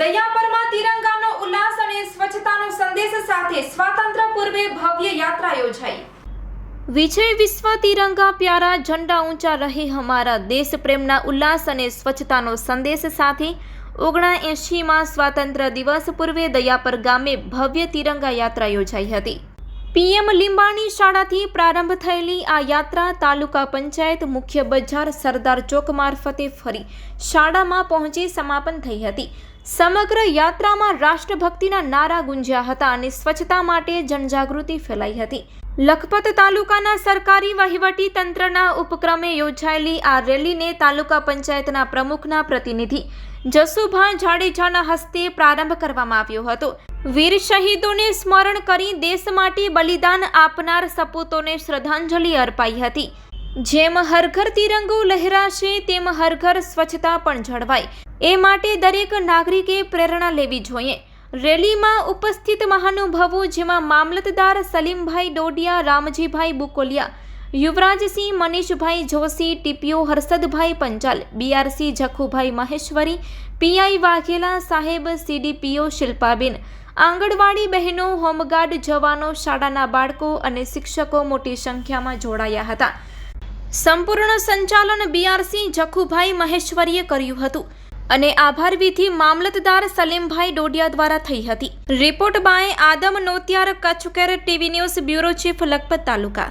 દયાપરમાં તિરંગાનો ઉલ્લાસ અને સ્વચ્છતાનો સંદેશ સાથે સ્વાતંત્ર્ય પૂર્વે ભવ્ય યાત્રા યોજાઈ. વિજય વિશ્વ તિરંગા પ્યારા ઝંડા ઊંચા રહે હમારા દેશ પ્રેમના ઉલ્લાસ અને સ્વચ્છતાનો સંદેશ સાથે ઓગણા એંશીમાં સ્વાતંત્ર્ય દિવસ પૂર્વે દયાપર ગામે ભવ્ય તિરંગા યાત્રા યોજાઈ હતી. પીએમ લીંબાણી શાળાથી પ્રારંભ થયેલી આ યાત્રા તાલુકા પંચાયત મુખ્ય બજાર સરદાર ચોક મારફતે ફરી શાળામાં પહોંચી સમાપન થઈ હતી. સમગ્ર યાત્રામાં રાષ્ટ્રભક્તિના નારા ગુંજ્યા હતા અને સ્વચ્છતા માટે જનજાગૃતિ ફેલાઈ હતી. લખપત તાલુકાના સરકારી વહીવટી તંત્રના ઉપક્રમે યોજાયેલી આ રેલીને તાલુકા પંચાયતના પ્રમુખના પ્રતિનિધિ જસુભા જાડેજાના હસ્તે પ્રારંભ કરવામાં આવ્યો હતો. વીર શહીદોને સ્મરણ કરી દેશ માટે બલિદાન આપનાર સપૂતોને શ્રદ્ધાંજલિ અર્પાઈ હતી. જેમ હરઘર તિરંગો લહેરાશે, તેમ હરઘર સ્વચ્છતા પણ જળવાય. એ માટે દરેક નાગરિકે પ્રેરણા લેવી જોઈએ. રેલીમાં ઉપસ્થિત મહાનુભાવો જેમાં મામલતદાર Salimbhai Dodiya, Ramjibhai Bukoliya, Yuvrajsinh Manishbhai Joshi, TPO Harshadbhai Panchal, BRC Jakhubhai Maheshwari, PI Vaghela saheb, CDPO Shilpaben, આંગણવાડી બહેનો, હોમગાર્ડ જવાનો, શાળાના બાળકો અને શિક્ષકો મોટી સંખ્યામાં જોડાયા હતા. સંપૂર્ણ સંચાલન બીઆરસી જખુભાઈ મહેશ્વરીએ કર્યું હતું. અને આભાર વિધિ મામલતદાર સલીમભાઈ ડોડિયા દ્વારા થઈ હતી. Report by Adam Notiyar Kutch care TV news bureau chief Lakhpat taluka.